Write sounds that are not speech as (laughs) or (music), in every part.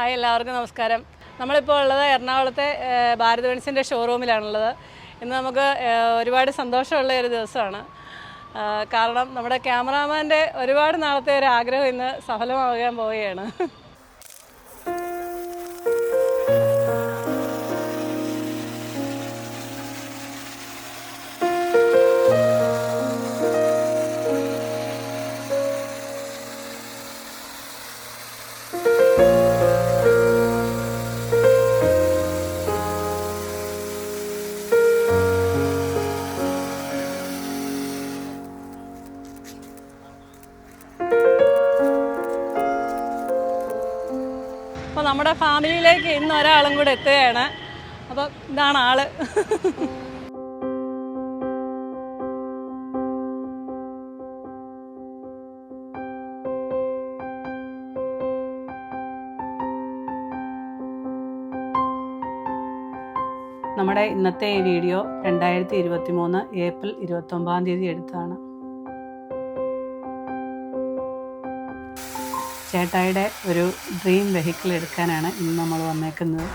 Hi എല്ലാവർക്കും നമസ്കാരം. നമ്മളിപ്പോൾ ഉള്ളത് എറണാകുളത്തെ ഭാരത് ബെൻസിന്റെ ഷോറൂമിലാണുള്ളത് ഇന്ന് നമുക്ക് ഒരുപാട് സന്തോഷമുള്ള ഒരു ദിവസമാണ്. കാരണം നമ്മുടെ ക്യാമറാമാന്റെ ഒരുപാട് നാളത്തെ ഒരു ആഗ്രഹം ഇന്ന് സഫലമാകാൻ പോവുകയാണ്. നമ്മുടെ ഫാമിലിയിലേക്ക് ഇന്ന് ഒരാളും കൂടെ എത്തുകയാണ്. അപ്പോൾ ഇതാണ് ആൾ. നമ്മുടെ ഇന്നത്തെ ഈ വീഡിയോ രണ്ടായിരത്തി ഇരുപത്തി മൂന്ന് ഏപ്രിൽ ഇരുപത്തൊമ്പതാം തീയതി എടുത്തതാണ്. ചേട്ടായിയുടെ ഒരു ഡ്രീം വെഹിക്കിൾ എടുക്കാനാണ് ഇന്ന് നമ്മൾ വന്നേക്കുന്നത്.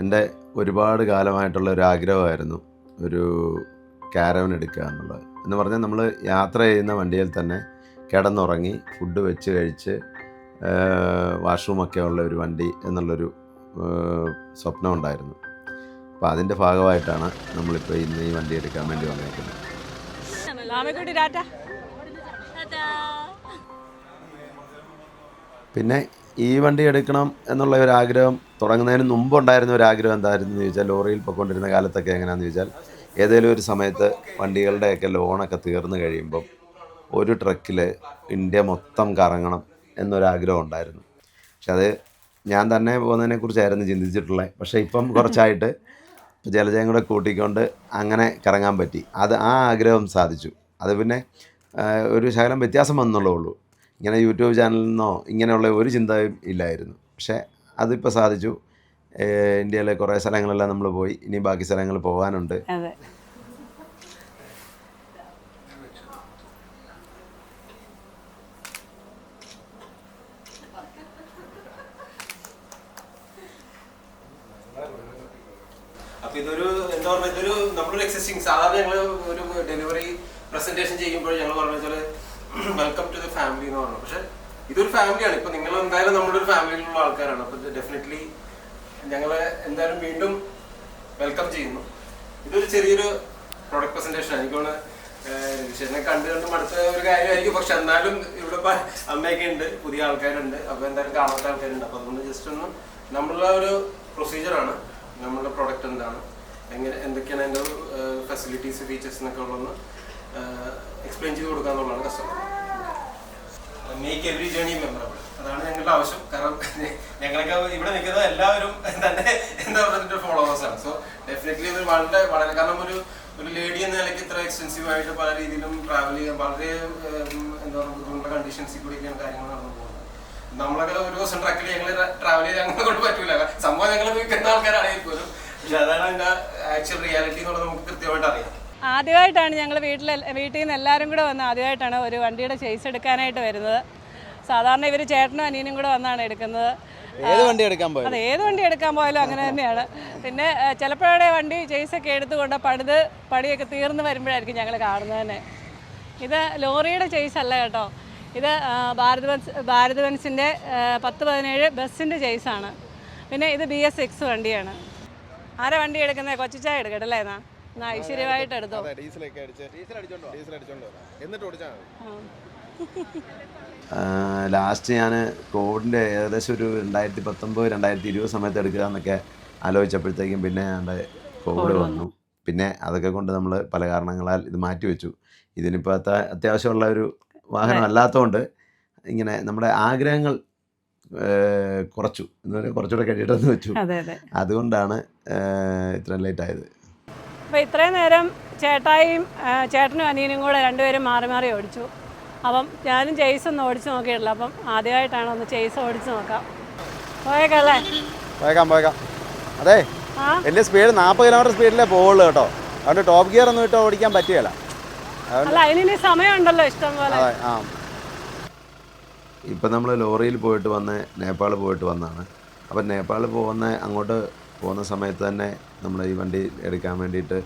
എന്റെ ഒരുപാട് കാലമായിട്ടുള്ള ഒരു ആഗ്രഹമായിരുന്നു ഒരു കാരവൻ എടുക്കുക എന്നുള്ളത്. എന്ന് പറഞ്ഞാൽ നമ്മൾ യാത്ര ചെയ്യുന്ന വണ്ടിയിൽ തന്നെ കിടന്നുറങ്ങി ഫുഡ് വെച്ച് കഴിച്ച് വാഷ്റൂമൊക്കെ ഉള്ള ഒരു വണ്ടി എന്നുള്ളൊരു സ്വപ്നം ഉണ്ടായിരുന്നു അപ്പോൾ അതിന്റെ ഭാഗമായിട്ടാണ് നമ്മളിപ്പോൾ ഇന്ന് ഈ വണ്ടി എടുക്കാൻ വേണ്ടി വന്നിരിക്കുന്നത് പിന്നെ ഈ വണ്ടി എടുക്കണം എന്നുള്ള ഒരു ആഗ്രഹം തുടങ്ങുന്നതിന് മുമ്പ് ഉണ്ടായിരുന്ന ഒരു ആഗ്രഹം എന്തായിരുന്നു എന്ന് ചോദിച്ചാൽ ലോറിയിൽ പൊയ്ക്കൊണ്ടിരുന്ന കാലത്തൊക്കെ എങ്ങനെയാണെന്ന് ചോദിച്ചാൽ ഏതെങ്കിലും ഒരു സമയത്ത് വണ്ടികളുടെയൊക്കെ ലോണൊക്കെ തീർന്നു കഴിയുമ്പം ഒരു ട്രക്കിൽ ഇന്ത്യ മൊത്തം കറങ്ങണം എന്നൊരാഗ്രഹം ഉണ്ടായിരുന്നു. പക്ഷെ അത് ഞാൻ തന്നെ പോകുന്നതിനെ കുറിച്ചായിരുന്നു ചിന്തിച്ചിട്ടുള്ളത്. പക്ഷേ ഇപ്പം കുറച്ചായിട്ട് ജലജയം കൂടെ കൂട്ടിക്കൊണ്ട് അങ്ങനെ കറങ്ങാൻ പറ്റി. അത് ആ ആഗ്രഹം സാധിച്ചു. അത് പിന്നെ ഒരു ശകലം വ്യത്യാസം വന്നുള്ളൂ ഉള്ളൂ. ഇങ്ങനെ യൂട്യൂബ് ചാനലിൽ നിന്നോ ഇങ്ങനെയുള്ള ഒരു ചിന്തയും ഇല്ലായിരുന്നു. പക്ഷേ അതിപ്പോൾ സാധിച്ചു. ഇന്ത്യയിലെ കുറേ സ്ഥലങ്ങളെല്ലാം നമ്മൾ പോയി. ഇനി ബാക്കി സ്ഥലങ്ങൾ പോകാനുണ്ട് അതെ അപ്പൊ ഇതൊരു എന്താ പറയുക ഇതൊരു നമ്മളൊരു എക്സിസ്റ്റിംഗ് സാധാരണ ഞങ്ങൾ ഒരു ഡെലിവറി പ്രസന്റേഷൻ ചെയ്യുമ്പോൾ ഞങ്ങൾ പറഞ്ഞ വെച്ചാൽ വെൽക്കം ടു ദ ഫാമിലി എന്ന് പറഞ്ഞു. പക്ഷെ ഇതൊരു ഫാമിലിയാണ് ഇപ്പൊ നിങ്ങൾ എന്തായാലും നമ്മുടെ ഒരു ഫാമിലിയിലുള്ള ആൾക്കാരാണ്. അപ്പൊ ഡെഫിനറ്റ്ലി ഞങ്ങളെ എന്തായാലും വീണ്ടും വെൽക്കം ചെയ്യുന്നു. ഇതൊരു ചെറിയൊരു പ്രൊഡക്റ്റ് പ്രസന്റേഷൻ എനിക്ക് തോന്നുന്നു രജിഷനെ കണ്ടു കണ്ട് മടുത്ത ഒരു കാര്യമായിരിക്കും. പക്ഷെ എന്നാലും ഇവിടെ അമ്മയൊക്കെ ഉണ്ട്. പുതിയ ആൾക്കാരുണ്ട്. അപ്പൊ എന്തായാലും കാണാത്ത ആൾക്കാരുണ്ട്. അപ്പൊ അതുകൊണ്ട് ജസ്റ്റ് ഒന്ന് നമ്മളുടെ ഒരു പ്രൊസീജിയറാണ് നമ്മളുടെ പ്രൊഡക്റ്റ് എന്താണ്. എങ്ങനെ എന്തൊക്കെയാണ് അതിന്റെ ഫെസിലിറ്റീസ് ഫീച്ചേഴ്സ് എന്നൊക്കെ ഉള്ളതെന്ന് എക്സ്പ്ലെയിൻ ചെയ്ത് കൊടുക്കുക എന്നുള്ളതാണ് customer make every journey memorable അതാണ് ഞങ്ങളുടെ ആവശ്യം. കാരണം ഞങ്ങളൊക്കെ ഇവിടെ നിൽക്കുന്നത് എല്ലാവരും തന്നെ എന്താ പറയുക ഫോളോവേഴ്സ് ആണ്. സോ ഡെഫിനറ്റ്ലി ഇത് വളരെ വളരെ കാരണം ഒരു ഒരു ലേഡി എന്ന നിലയ്ക്ക് ഇത്ര എക്സ്റ്റെൻസീവ് ആയിട്ട് പല രീതിയിലും ട്രാവൽ ചെയ്യാൻ വളരെ എന്താ പറയുക ബുദ്ധിമുട്ടുള്ള കണ്ടീഷൻസിൽ കൂടിയൊക്കെയാണ് കാര്യങ്ങൾ നടന്നു പോകുന്നത് നമ്മളൊക്കെ ഒരു ദിവസം ട്രക്കിൽ ഞങ്ങൾ ട്രാവൽ ചെയ്ത് ഞങ്ങളെ കൊണ്ട് പറ്റൂല. സംഭവം ഞങ്ങൾ നിൽക്കുന്ന ആൾക്കാരാണെങ്കിൽ പോലും പക്ഷെ അതാണ് അതിന്റെ ആക്ച്വൽ റിയാലിറ്റി എന്നുള്ളത് നമുക്ക് കൃത്യമായിട്ട് അറിയാം. ആദ്യമായിട്ടാണ് ഞങ്ങൾ വീട്ടിൽ വീട്ടിൽ നിന്ന് എല്ലാവരും കൂടെ വന്ന് ആദ്യമായിട്ടാണ് ഒരു വണ്ടിയുടെ ചേസ് എടുക്കാനായിട്ട് വരുന്നത്. സാധാരണ ഇവർ ചേട്ടനും അനിയനും കൂടെ വന്നാണ് എടുക്കുന്നത്. ഏത് വണ്ടി എടുക്കാൻ പോയാലും അതെ ഏത് വണ്ടി എടുക്കാൻ പോയാലും അങ്ങനെ തന്നെയാണ്. പിന്നെ ചിലപ്പോഴേ വണ്ടി ചേസൊക്കെ എടുത്തുകൊണ്ട് പണിത് പണിയൊക്കെ തീർന്ന് വരുമ്പോഴായിരിക്കും ഞങ്ങൾ കാണുന്നത് തന്നെ. ഇത് ലോറിയുടെ ചേസ് അല്ല കേട്ടോ. ഇത് ഭാരത് ബൻസ് ഭാരത് ബൻസിന്റെ പത്ത് പതിനേഴ് ബസ്സിന്റെ ചേസാണ് പിന്നെ ഇത് ബി എസ് സിക്സ് വണ്ടിയാണ്. ആരാ വണ്ടി എടുക്കുന്നത്? കൊച്ചിച്ചായ എടുക്കട്ടെ അല്ലേ എന്നാ എന്നാ? ഐശ്വര്യമായിട്ട് എടുത്തോ? അതെ ഡീസലൊക്കെ അടിച്ച്. ഡീസൽ അടിച്ചോണ്ട് ഡീസൽ അടിച്ചോണ്ട് വരാം എന്നിട്ട് ഓടിച്ചാൽ ലാസ്റ്റ് ഞാൻ കോവിഡിന്റെ ഏകദേശം ഒരു രണ്ടായിരത്തി പത്തൊമ്പത് രണ്ടായിരത്തി ഇരുപത് സമയത്ത് എടുക്കുക എന്നൊക്കെ ആലോചിച്ചപ്പോഴത്തേക്കും പിന്നെ ഞങ്ങളുടെ കോവിഡ് വന്നു. പിന്നെ അതൊക്കെ കൊണ്ട് നമ്മൾ പല കാരണങ്ങളാൽ ഇത് മാറ്റി വെച്ചു. ഇതിനിപ്പോൾ അത്ത- അത്യാവശ്യമുള്ള ഒരു വാഹനം അല്ലാത്തതുകൊണ്ട് ഇങ്ങനെ നമ്മുടെ ആഗ്രഹങ്ങൾ കുറച്ചു. എന്ന് പറഞ്ഞാൽ കുറച്ചുകൂടെ കഴിയട്ടെന്ന് വെച്ചു. അതെ അതെ. അതുകൊണ്ടാണ് ഇത്രയും ലേറ്റ് ആയത്. അപ്പോൾ ഇത്രയും നേരം ചേട്ടായിയും ചേട്ടനും അനിയനും കൂടെ രണ്ടുപേരും മാറി മാറി ഓടിച്ചു. അപ്പം ഞാനും ചെയ്സ് ഒന്ന് ഓടിച്ചു നോക്കിയിട്ടില്ല. അപ്പം ആദ്യമായിട്ടാണ് ഒന്ന് ചെയ്സ് ഓടിച്ചു നോക്കാം. പോയേക്കല്ലേ പോയേക്കാം പോയേക്കാം. അതെ വലിയ സ്പീഡ് നാൽപ്പത് കിലോമീറ്റർ സ്പീഡിലേ പോവുള്ളൂ കേട്ടോ. അതുകൊണ്ട് ടോപ്പ് ഗിയർ ഒന്നും ഇട്ടോ ഓടിക്കാൻ പറ്റുകയില്ല. അല്ല അതിന് സമയമുണ്ടല്ലോ ഇഷ്ടം പോലെ ആ. ഇപ്പം നമ്മൾ ലോറിയിൽ പോയിട്ട് വന്ന് നേപ്പാൾ പോയിട്ട് വന്നാണ്. അപ്പം നേപ്പാളിൽ പോകുന്ന അങ്ങോട്ട് പോകുന്ന സമയത്ത് തന്നെ നമ്മൾ ഈ വണ്ടി എടുക്കാൻ വേണ്ടിയിട്ട്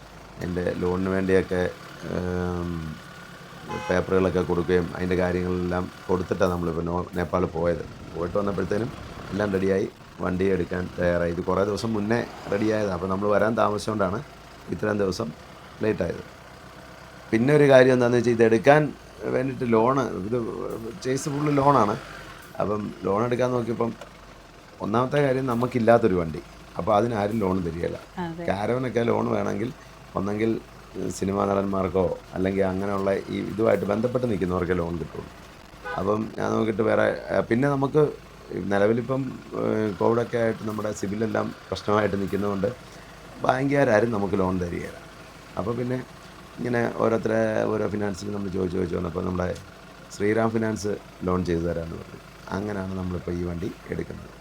എന്റെ ലോണിന് വേണ്ടിയൊക്കെ പേപ്പറുകളൊക്കെ കൊടുക്കുകയും അതിന്റെ കാര്യങ്ങളെല്ലാം കൊടുത്തിട്ടാണ് നമ്മളിപ്പോൾ നോ നേപ്പാൾ പോയത്. പോയിട്ട് വന്നപ്പോഴത്തേനും എല്ലാം റെഡിയായി. വണ്ടി എടുക്കാൻ തയ്യാറായി. ഇത് കുറേ ദിവസം മുന്നേ റെഡിയായത്. അപ്പോൾ നമ്മൾ വരാൻ താമസിച്ചുകൊണ്ടാണ് ഇത്രയും ദിവസം ലേറ്റായത്. പിന്നെ ഒരു കാര്യം എന്താണെന്ന് വെച്ചാൽ ഇതെടുക്കാൻ വേണ്ടിയിട്ട് ലോണ് ഇത് ചേസ് ഫുള്ള് ലോണാണ്. അപ്പം ലോൺ എടുക്കാൻ നോക്കിയപ്പം ഒന്നാമത്തെ കാര്യം നമുക്കില്ലാത്തൊരു വണ്ടി. അപ്പോൾ അതിനാരും ലോൺ തരികയില്ല. കാരവനൊക്കെ ലോൺ വേണമെങ്കിൽ ഒന്നെങ്കിൽ സിനിമാ നടന്മാർക്കോ അല്ലെങ്കിൽ അങ്ങനെയുള്ള ഈ ഇതുമായിട്ട് ബന്ധപ്പെട്ട് നിൽക്കുന്നവർക്ക് ലോൺ കിട്ടുള്ളൂ. അപ്പം ഞാൻ നോക്കിയിട്ട് വേറെ പിന്നെ നമുക്ക് നിലവിലിപ്പം കോവിഡൊക്കെ ആയിട്ട് നമ്മുടെ സിബിലെല്ലാം പ്രശ്നമായിട്ട് നിൽക്കുന്നതുകൊണ്ട് ബാങ്കുകാരും നമുക്ക് ലോൺ തരികയില്ല. അപ്പോൾ പിന്നെ ഇങ്ങനെ ഓരോരുത്തരെ ഓരോ ഫിനാൻസിൽ നമ്മൾ ചോദിച്ച് ചോദിച്ച് വന്നപ്പോൾ നമ്മുടെ ശ്രീറാം ഫിനാൻസ് ലോൺ ചെയ്തു തരാമെന്ന് പറഞ്ഞു. അങ്ങനെയാണ് നമ്മളിപ്പോൾ ഈ വണ്ടി എടുക്കുന്നത്.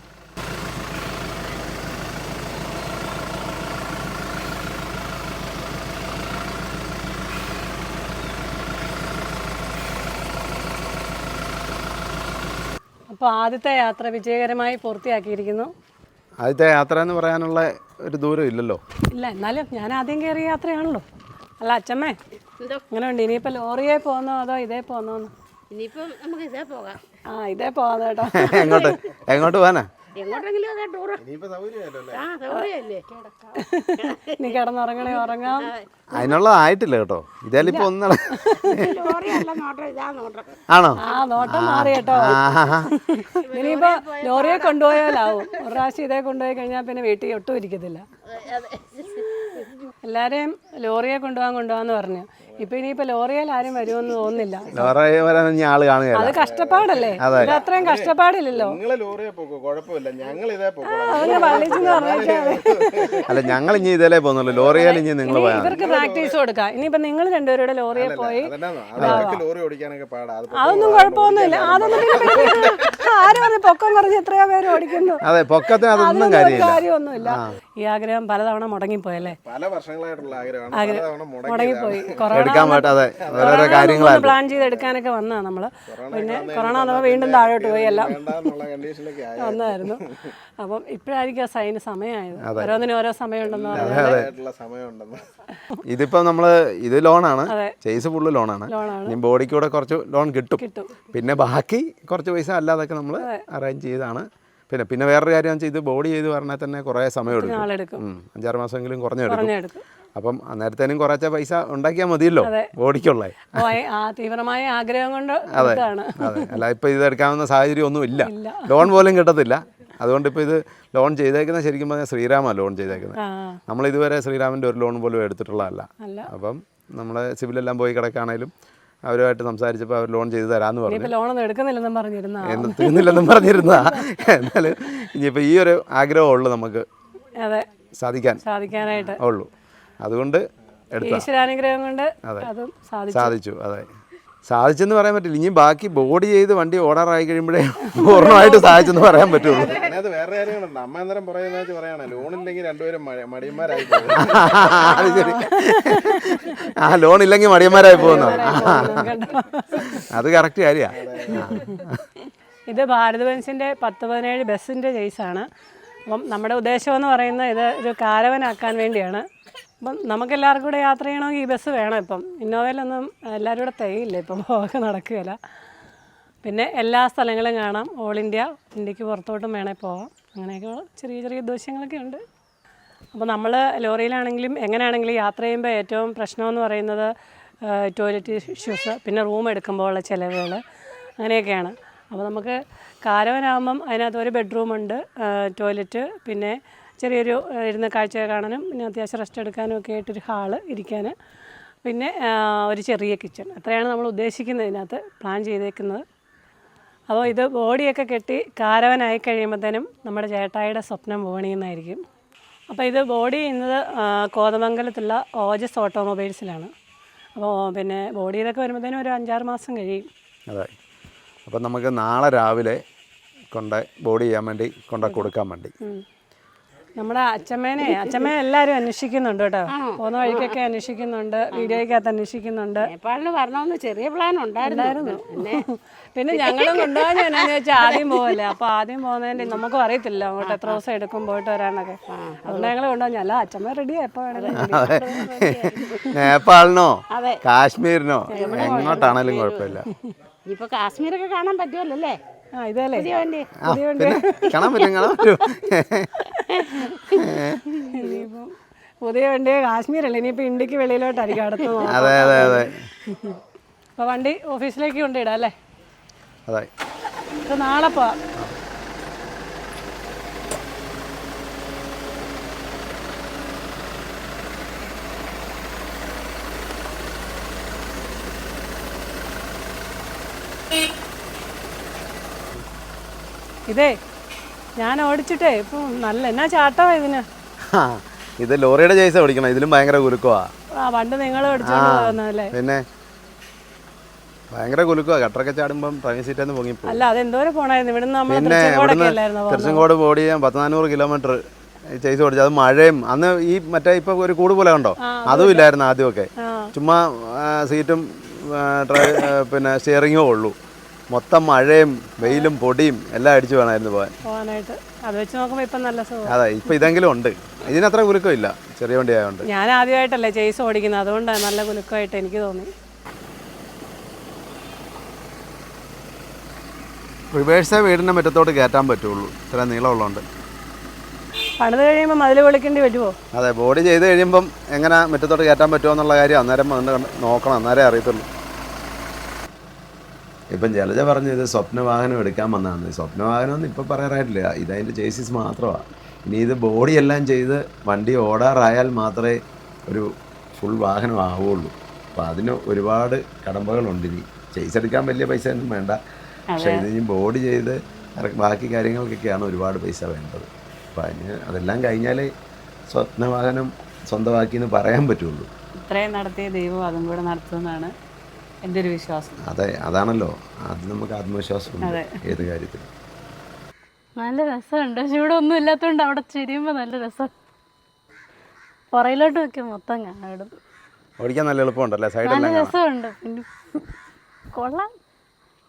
അപ്പോൾ ആദ്യത്തെ യാത്ര വിജയകരമായി പൂർത്തിയാക്കിയിരിക്കുന്നു. ആദ്യത്തെ യാത്ര എന്ന് പറയാനുള്ള ഒരു ദൂരം ഇല്ലല്ലോ. ഇല്ല എന്നാലും ഞാൻ ആദ്യം കയറിയ യാത്രയാണല്ലോ. അല്ല അച്ഛമ്മേ അങ്ങനെ ഉണ്ട് ഇനിയിപ്പോൾ ലോറിയെ പോകുന്നോ അതോ ഇതേ പോകുന്നോ ഇനിയിപ്പം നമുക്ക് ഇതേ പോകാം. ആ ഇതേ പോകാം കേട്ടോ. എങ്ങോട്ട്? എങ്ങോട്ട് പോകാനാ എങ്ങോട്ടെങ്കിലും അല്ലേ? ആ സൗകര്യമല്ലേ? നീ കിടന്നുറങ്ങണേ ഉറങ്ങാം. അതിനുള്ളതായിട്ടില്ല കേട്ടോ. ഇതായാലും ഇപ്പൊ ഒന്നും ലോറിയല്ല നോട്ടം ഇതാ നോട്ടം ആണോ? ആ നോട്ടം മാറി കേട്ടോ. ഇനിയിപ്പോ ലോറിയെ കൊണ്ടുപോയാലാവും. ഒരു പ്രാവശ്യം ഇതേ കൊണ്ടുപോയി കഴിഞ്ഞാൽ പിന്നെ വീട്ടിൽ ഒട്ടും ഇരിക്കത്തില്ല. എല്ലാരെയും ലോറിയെ കൊണ്ടുപോകാൻ കൊണ്ടുപോകാന്ന് പറഞ്ഞു. ഇപ്പൊ ഇനിയിപ്പോ ലോറിയൽ ആരും വരുമെന്ന് തോന്നുന്നില്ല. ലോറിയ വരാൻ ഇനി ആൾ കാണുകയല്ല. അത് കഷ്ടപ്പാടല്ലേ? ഇത് അത്രയും കഷ്ടപ്പാടില്ലല്ലോ. നിങ്ങളെ ലോറിയെ പോക്കോ? കുഴപ്പമില്ല. ഞങ്ങൾ ഇതേ പോക്കോ അല്ല ഞങ്ങൾ ഇനി ഇതിലേ പോകുന്നുള്ളൂ. ലോറിയാൽ ഇനി നിങ്ങൾ ഇനി പോയാൽ മതി. ഇവർക്ക് പ്രാക്ടീസ് കൊടുക്കാം. ഇനിയിപ്പോ നിങ്ങൾ രണ്ടുപേരുടെ ലോറിയെ പോയി അതെന്നാ ലോറി ഓടിക്കാനൊക്കെ പാടാ. അത് അതൊന്നും കുഴപ്പമൊന്നുമില്ല. അതൊന്നും പിന്നെ പിന്നെ ആര് പറഞ്ഞു പൊക്കം കുറഞ്ഞ് എത്രയോ പേര് ഓടിക്കുന്നു. അതെ പൊക്കത്തിന് അതൊന്നും അതൊന്നും ഒരു കാര്യമില്ല. കാര്യമൊന്നുമില്ല. ഈ ആഗ്രഹം പലതവണ മുടങ്ങിപ്പോയല്ലേ? പല വർഷങ്ങളായിട്ടുള്ള ആഗ്രഹമാണ്. പലതവണ മുടങ്ങിയതാണ്. മുടങ്ങിപ്പോയി. കൊറോണ എടുക്കാൻ പറ്റാ അതെ. ഓരോരോ പ്ലാൻ ചെയ്ത് എടുക്കാനൊക്കെ വന്നാ നമ്മൾ പിന്നെ കൊറോണ വന്നപ്പോൾ വീണ്ടും താഴോട്ട് പോയി എല്ലാം. വന്നായിരുന്നു. അപ്പം ഇപ്പോഴായിരിക്കും ആ സൈന് സമയമായത്. ഓരോന്നിനും ഓരോ സമയമുണ്ടെന്ന് പറഞ്ഞാൽ ഇതിപ്പോ നമ്മൾ ഇത് ലോണാണ്. ചേസ് ചെയ്സ് ഫുള്ള് ലോണാണ്. ഇനി ബോഡിക്കൂടെ കുറച്ച് ലോൺ കിട്ടും. കിട്ടും. പിന്നെ ബാക്കി കുറച്ച് പൈസ അല്ലാതൊക്കെ നമ്മൾ അറേഞ്ച് ചെയ്താണ്. പിന്നെ പിന്നെ വേറൊരു കാര്യം വെച്ചാൽ ഇത് ബോഡി ചെയ്ത് പറഞ്ഞാൽ തന്നെ കുറേ സമയം എടുക്കും. അഞ്ചാറ് മാസമെങ്കിലും കുറഞ്ഞെടുക്കും. അപ്പം അന്നേരത്തേനും കുറച്ച പൈസ ഉണ്ടാക്കിയാൽ മതിയല്ലോ ബോഡിക്കുള്ള. തീവ്രമായ ആഗ്രഹം കൊണ്ട് അതെ അതെ. അല്ല ഇപ്പം ഇത് എടുക്കാവുന്ന സാഹചര്യം ഒന്നും ഇല്ല. ലോൺ പോലും കിട്ടത്തില്ല. അതുകൊണ്ട് ഇപ്പോൾ ഇത് ലോൺ ചെയ്തേക്കുന്ന ശരിക്കും പറഞ്ഞാൽ ശ്രീരാമ ലോൺ ചെയ്തേക്കുന്നത്. നമ്മൾ ഇതുവരെ ശ്രീരാമിന്റെ ഒരു ലോൺ പോലും എടുത്തിട്ടുള്ളതല്ല. അപ്പം നമ്മളെ സിവിലെല്ലാം പോയി കിടക്കുകയാണേലും അവരുമായിട്ട് സംസാരിച്ചപ്പോൾ അവർ ലോൺ ചെയ്ത് തരാമെന്ന് പറഞ്ഞു. ലോണൊന്നും എടുക്കുന്നില്ലെന്നും പറഞ്ഞിരുന്ന? തീർന്നില്ലെന്നും പറഞ്ഞിരുന്നതാ എന്നാലും ഇനിയിപ്പോൾ ഈ ഒരു ആഗ്രഹം ഉള്ളു നമുക്ക് അതെ. സാധിക്കാൻ. സാധിക്കാനായിട്ട്. ഉള്ളൂ. അതുകൊണ്ട് ഈശ്വരാനുഗ്രഹം കൊണ്ട് അതും സാധിച്ചു. സാധിച്ചു അതെ. സാധിച്ചെന്ന് പറയാൻ പറ്റില്ല. ഇനി ബാക്കി ബോഡി ചെയ്ത് വണ്ടി ഓടാറായി കഴിയുമ്പോഴേ പൂർണമായിട്ട് സാധിച്ചെന്ന് പറയാൻ പറ്റുള്ളൂ. അതിനകത്ത് വേറെ കാര്യങ്ങളുണ്ട്. അമ്മ അന്നേരം പറയുന്ന വെച്ച് പറയാണ്? ലോണില്ലെങ്കിൽ രണ്ടുപേരും മടിയന്മാരായി പോകും. (laughs) അത് ശരി. ആ ലോൺ ഇല്ലെങ്കിൽ മടിയന്മാരായി പോകുന്ന? അത് കറക്റ്റ് കാര്യമാണ് ഇത് ഭാരത് ബെൻസിന്റെ പത്ത് പതിനേഴ് ബസ്സിന്റെ കേസാണ്. അപ്പം നമ്മുടെ ഉദ്ദേശം എന്ന് പറയുന്നത് ഇത് ഒരു കാരവനാക്കാൻ വേണ്ടിയാണ്. അപ്പം നമുക്കെല്ലാവർക്കും കൂടെ യാത്ര ചെയ്യണമെങ്കിൽ ഈ ബസ് വേണം ഇപ്പം. ഇന്നോവയിലൊന്നും എല്ലാവരും കൂടെ തികയില്ല ഇപ്പം പോകാൻ നടക്കുകയില്ല. പിന്നെ എല്ലാ സ്ഥലങ്ങളും കാണാം. ഓൾ ഇന്ത്യ ഇന്ത്യയ്ക്ക് പുറത്തോട്ടും വേണേൽ പോവാം. അങ്ങനെയൊക്കെ ചെറിയ ചെറിയ ഉദ്ദേശങ്ങളൊക്കെ ഉണ്ട്. അപ്പോൾ നമ്മൾ ലോറിയിലാണെങ്കിലും എങ്ങനെയാണെങ്കിലും യാത്ര ചെയ്യുമ്പോൾ ഏറ്റവും പ്രശ്നമെന്ന് പറയുന്നത് ടോയ്ലറ്റ് ഇഷ്യൂസ് പിന്നെ റൂം എടുക്കുമ്പോൾ ഉള്ള ചിലവുകൾ അങ്ങനെയൊക്കെയാണ്. അപ്പോൾ നമുക്ക് കാരവനാകുമ്പം അതിനകത്ത് ഒരു ബെഡ്റൂമുണ്ട് ടോയ്ലറ്റ് പിന്നെ ചെറിയൊരു ഇരുന്ന് കാഴ്ച കാണാനും പിന്നെ അത്യാവശ്യം റെസ്റ്റ് എടുക്കാനും ഒക്കെ ആയിട്ടൊരു ഹാൾ ഇരിക്കാൻ പിന്നെ ഒരു ചെറിയ കിച്ചൺ അത്രയാണ് നമ്മൾ ഉദ്ദേശിക്കുന്നത് ഇതിനകത്ത് പ്ലാൻ ചെയ്തേക്കുന്നത്. അപ്പോൾ ഇത് ബോഡിയൊക്കെ കെട്ടി കാരവനായി കഴിയുമ്പോഴത്തേനും നമ്മുടെ ചേട്ടായിയുടെ സ്വപ്നം പോകണിയെന്നായിരിക്കും അപ്പോൾ ഇത് ബോഡി ചെയ്യുന്നത് കോതമംഗലത്തുള്ള ഓജസ് ഓട്ടോമൊബൈൽസിലാണ്. അപ്പോൾ പിന്നെ ബോഡി ഇതൊക്കെ വരുമ്പോഴത്തേനും ഒരു അഞ്ചാറ് മാസം കഴിയും. അതെ. അപ്പോൾ നമുക്ക് നാളെ രാവിലെ കൊണ്ട് ബോഡി ചെയ്യാൻ വേണ്ടി കൊണ്ട് കൊടുക്കാൻ വേണ്ടി. നമ്മുടെ അച്ഛമ്മേനെ അച്ഛമ്മ എല്ലാരും അന്വേഷിക്കുന്നുണ്ട് കേട്ടോ. പോകുന്ന വഴിക്കൊക്കെ അന്വേഷിക്കുന്നുണ്ട് വീഡിയോയ്ക്കകത്ത് അന്വേഷിക്കുന്നുണ്ട്. നേപ്പാളിന് വരണമെന്ന് ചെറിയ പ്ലാൻ ഉണ്ടായിരുന്നു. പിന്നെ ഞങ്ങളും കൊണ്ടുപോകാൻ എന്നാന്ന് വെച്ചാൽ ആദ്യം പോകല്ലേ അപ്പൊ ആദ്യം പോകുന്നതിന്റെ നമുക്ക് അറിയത്തില്ല അങ്ങോട്ട് എത്ര ദിവസം എടുക്കും പോയിട്ട് വരാനൊക്കെ. അതുകൊണ്ട് ഞങ്ങൾ കൊണ്ടുപോകാൻ അല്ല അച്ഛമ്മ റെഡിയാ എപ്പോ വേണമെങ്കിലും നേപ്പാളിനോ? കാശ്മീരിനോ? എങ്ങോട്ടാണേലും കുഴപ്പമില്ല. ഇപ്പൊ കാശ്മീരൊക്കെ കാണാൻ പറ്റുമല്ലോ അല്ലേ? കാണാൻ പറ്റും കാണാൻ പറ്റും. പുതിയ വണ്ടി കാശ്മീരല്ലേ ഇനിയിപ്പോ ഇന്ത്യയ്ക്ക് വെളിയിലോട്ടായിരിക്കും അടുത്ത് അതെ അതെ അതെ. അപ്പൊ വണ്ടി ഓഫീസിലേക്ക് കൊണ്ടിടാം അല്ലേ? അതെ. നാളെ പോവാം. ഇതേ ഞാൻ ഓടിച്ചിട്ടേ ഇപ്പം നല്ല എന്നാ ചാട്ടമാ ഇതിന്? ഇത് ലോറിയുടെ ചേസ ഓടിക്കണം ഇതിലും ഭയങ്കര കുലുക്കമാ ആ പണ്ട് നിങ്ങൾ ഓടിച്ചോണ്ട് പോകുന്നതല്ലേ പിന്നെ? ഭയങ്കര കുലുക്കമാ കട്ടറൊക്കെ ചാടുമ്പം ഡ്രൈവിംഗ് സീറ്റ് പൊങ്ങി പോകും അല്ല അതെന്തോരം പോണായിരുന്നു? ഇവിടുന്ന് പിന്നെ ഇവിടുന്ന്. തിരുച്ചങ്കോട് ബോഡി ചെയ്യാൻ പത്ത് കിലോമീറ്റർ ചേസ് ഓടിച്ചു അത് മഴയും അന്ന് ഈ മറ്റേ ഇപ്പൊ ഒരു കൂട് പോലെ കണ്ടോ? അതും ഇല്ലായിരുന്നു ആദ്യമൊക്കെ. ചുമ്മാ സീറ്റും പിന്നെ സ്റ്റിയറിങ്ങോ ഉള്ളൂ. മൊത്തം മഴയും വെയിലും പൊടിയും എല്ലാം അടിച്ചു വേണമായിരുന്നു പോകാൻ. പോകാനായിട്ട്. അത് വെച്ച് നോക്കുമ്പോൾ ഇപ്പം നല്ല സുഖം. അതെ ഇപ്പൊ ഇതെങ്കിലും ഉണ്ട്. ഇതിനത്ര കുലുക്കമില്ല. ചെറിയ വണ്ടി ആയതുകൊണ്ട് ഞാൻ ആദ്യമായിട്ടല്ലേ ചേസ് ഓടിക്കുന്നത്. അതുകൊണ്ടാണ് നല്ല കുലുക്കമായിട്ട് എനിക്ക് തോന്നി. റിവേഴ്സേ വീടിന്റെ മുറ്റത്തോട്ട് കയറ്റാൻ പറ്റുള്ളൂ. ഇത്ര നീളമുള്ളതുകൊണ്ട്. പണിത് കഴിയുമ്പോൾ മതിൽ പൊളിക്കേണ്ടി വരുമോ അതെ ബോഡി ചെയ്ത് കഴിയുമ്പം എങ്ങനെ മുറ്റത്തോട്ട് കയറ്റാൻ പറ്റുമോ എന്നുള്ള കാര്യം അന്നേരം നോക്കണം. അന്നേരം അറിയത്തുള്ളൂ. ഇപ്പം ജലജ പറഞ്ഞു ഇത് സ്വപ്നവാഹനം എടുക്കാൻ വന്നതാണ്. സ്വപ്നവാഹനം എന്ന് ഒന്നും ഇപ്പം പറയാറായിട്ടില്ല. ഇതതിന്റെ ചേസിസ് മാത്രമാണ് ഇനി ഇത് ബോഡി എല്ലാം ചെയ്ത് വണ്ടി ഓടാറായാൽ മാത്രമേ ഒരു ഫുൾ വാഹനം ആവുള്ളൂ അപ്പം അതിന് ഒരുപാട് കടമ്പകളുണ്ട് ഇനി. ചേസ് എടുക്കാൻ വലിയ പൈസ ഒന്നും വേണ്ട. പക്ഷേ ഇത് ഇനി ബോഡി ചെയ്ത് ബാക്കി കാര്യങ്ങൾക്കൊക്കെയാണ് ഒരുപാട് പൈസ വേണ്ടത്. അപ്പം അതിന് അതെല്ലാം കഴിഞ്ഞാൽ സ്വപ്നവാഹനം സ്വന്തമാക്കി എന്ന് പറയാൻ പറ്റുള്ളൂ. ഇത്രയും നടത്തിയ ദൈവം അതും കൂടെ നടത്തുമെന്നാണ്. എന്റെ ഒരു വിശ്വാസം. അതെ അതാണല്ലോ. അത് നമുക്ക് ആത്മവിശ്വാസമുണ്ട് ഏത് കാര്യത്തിൽ നല്ല രസമുണ്ട്. പക്ഷെ ഇവിടെ ഒന്നും ഇല്ലാത്തതുകൊണ്ട് അവിടെ ചെരിയുമ്പോൾ നല്ല രസം. പുറയിലോട്ട് വെക്കും മൊത്തം കാണാം ഓടിക്കാൻ നല്ല എളുപ്പമുണ്ടല്ലേ? നല്ല സൈഡെല്ലാം രസമുണ്ട്. പിന്നെ കൊള്ളാം.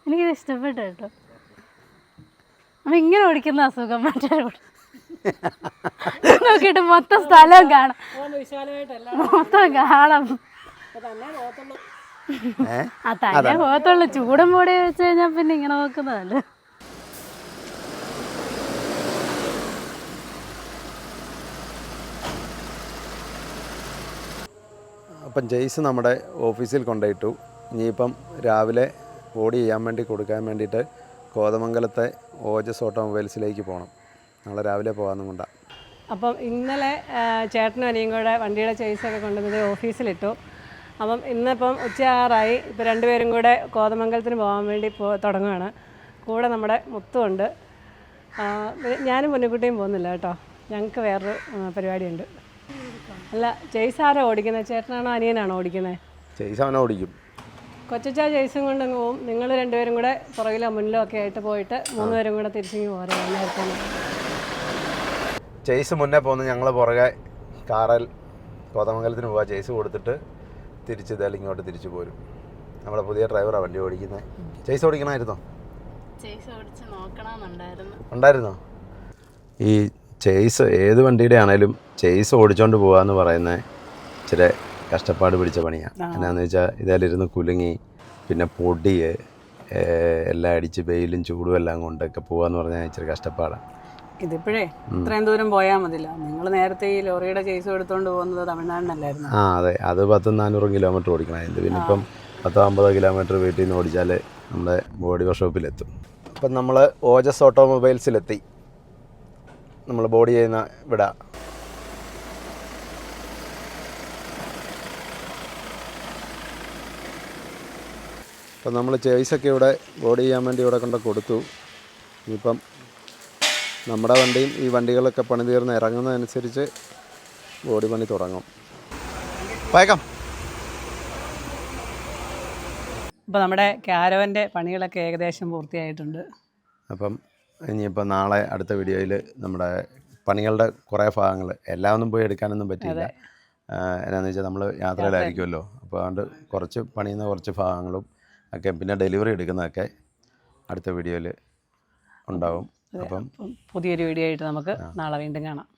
എനിക്കിത് ഇഷ്ടപ്പെട്ടു കേട്ടോ. അപ്പം ഇങ്ങനെ ഓടിക്കുന്ന അസുഖം മറ്റേ നോക്കിട്ട് നോക്കിയിട്ട് മൊത്തം സ്ഥലം കാണാം. മൊത്തം കാണാം. തന്നെ പോകത്തുള്ളൂ ചൂടും മൂടി വെച്ച് കഴിഞ്ഞാൽ പിന്നെ ഇങ്ങനെ നോക്കുന്നതല്ലേ? അപ്പം ജെയ്സ് നമ്മുടെ ഓഫീസിൽ കൊണ്ടുപോയിട്ടു. ഇനിയിപ്പം രാവിലെ ഓടി ചെയ്യാൻ വേണ്ടി കൊടുക്കാൻ വേണ്ടിയിട്ട് കോതമംഗലത്തെ ഓജസ് ഓട്ടോമൊബൈൽസിലേക്ക് പോകണം നാളെ രാവിലെ പോകാമെന്നും കൊണ്ടാണ് അപ്പം ഇന്നലെ ചേട്ടനും അനിയും കൂടെ വണ്ടിയുടെ ചേസൊക്കെ കൊണ്ടുവന്നത് ഓഫീസിലിട്ടു. അപ്പം ഇന്നിപ്പം ഉച്ചയാറായി. ഇപ്പം രണ്ടുപേരും കൂടെ കോതമംഗലത്തിന് പോകാൻ വേണ്ടി പോ തുടങ്ങുകയാണ് കൂടെ നമ്മുടെ മുത്തുണ്ട് ഞാനും പൊന്നുകുട്ടിയും പോകുന്നില്ല കേട്ടോ. ഞങ്ങൾക്ക് വേറൊരു പരിപാടിയുണ്ട്. അല്ല ജെയ്സ് ആരാ ഓടിക്കുന്നത്? ചേട്ടനാണോ അനിയനാണോ ഓടിക്കുന്നത് ജെയ്സ് അവനെ ഓടിക്കും. കൊച്ചച്ചാ ജെയ്സും കൊണ്ട് അങ്ങ് പോവും. നിങ്ങൾ രണ്ടുപേരും കൂടെ പുറകിലോ മുന്നിലോ ഒക്കെ ആയിട്ട് പോയിട്ട് മൂന്നുപേരും കൂടെ തിരിച്ചിങ്ങ് പോരാ. നേരത്തെ ജെയ്സ് മുന്നേ പോകുന്ന ഞങ്ങൾ പുറകെ കാറിൽ കോതമംഗലത്തിന് പോവാ. ജെയ്സ് കൊടുത്തിട്ട് തിരിച്ച് ഇതായാലും ഇങ്ങോട്ട് തിരിച്ചു പോരും. നമ്മുടെ പുതിയ ഡ്രൈവറാണ് വണ്ടി ഓടിക്കുന്നത് ചേസ് ഓടിക്കണമായിരുന്നോ? ഉണ്ടായിരുന്നോ? ഈ ചേസ് ഏത് വണ്ടിയുടെ ആണേലും ചേസ് ഓടിച്ചോണ്ട് പോവാന്ന് പറയുന്നത് ഇച്ചിരി കഷ്ടപ്പാട് പിടിച്ച പണിയാണ് എന്നാന്ന് വെച്ചാൽ ഇതിലിരുന്ന് കുലുങ്ങി പിന്നെ പൊടി എല്ലാം അടിച്ച് വെയിലും ചൂടും എല്ലാം കൊണ്ടൊക്കെ പോവാന്ന് പറഞ്ഞാൽ ഇച്ചിരി കഷ്ടപ്പാടാണ് ഇതിപ്പോഴേ ഇത്രയും ദൂരം പോയാൽ മതില്ല നിങ്ങൾ നേരത്തെ ഈ ലോറിയുടെ കേസ് എടുത്തുകൊണ്ട് പോകുന്നത് തമിഴ്നാടിനല്ലായിരുന്നു? ആ അതെ. അത് പത്തും നാനൂറും കിലോമീറ്റർ ഓടിക്കണം. അതിന്റെ പിന്നെ ഇപ്പം പത്തോ അമ്പതോ കിലോമീറ്റർ വീട്ടിൽ നിന്ന് ഓടിച്ചാൽ നമ്മുടെ ബോഡി വർക്ക്ഷോപ്പിലെത്തും. അപ്പം നമ്മൾ ഓജസ് ഓട്ടോമൊബൈൽസിലെത്തി. നമ്മൾ ബോഡി ചെയ്യുന്ന ഇവിടെ അപ്പം നമ്മൾ ചേയ്സൊക്കെ ഇവിടെ ബോഡി ചെയ്യാൻ വേണ്ടി ഇവിടെ കൊണ്ട് കൊടുത്തു. ഇനിയിപ്പം നമ്മുടെ വണ്ടിയും ഈ വണ്ടികളൊക്കെ പണി തീർന്ന് ഇറങ്ങുന്നതനുസരിച്ച് ബോഡി പണി തുടങ്ങും. പയക്കാം ഇപ്പോൾ നമ്മുടെ ക്യാരവന്റെ പണികളൊക്കെ ഏകദേശം പൂർത്തിയായിട്ടുണ്ട്. അപ്പം ഇനിയിപ്പോൾ നാളെ അടുത്ത വീഡിയോയിൽ നമ്മുടെ പണികളുടെ കുറേ ഭാഗങ്ങൾ എല്ലാം ഒന്നും പോയി എടുക്കാനൊന്നും പറ്റില്ല എന്നാന്ന് വെച്ചാൽ നമ്മൾ യാത്രയിലായിരിക്കുമല്ലോ. അപ്പോൾ അതുകൊണ്ട് കുറച്ച് പണിയുന്ന കുറച്ച് ഭാഗങ്ങളും ഒക്കെ പിന്നെ ഡെലിവറി എടുക്കുന്നതൊക്കെ അടുത്ത വീഡിയോയിൽ ഉണ്ടാവും. അപ്പം പുതിയൊരു വീഡിയോ ആയിട്ട് നമുക്ക് നാളെ വീണ്ടും കാണാം.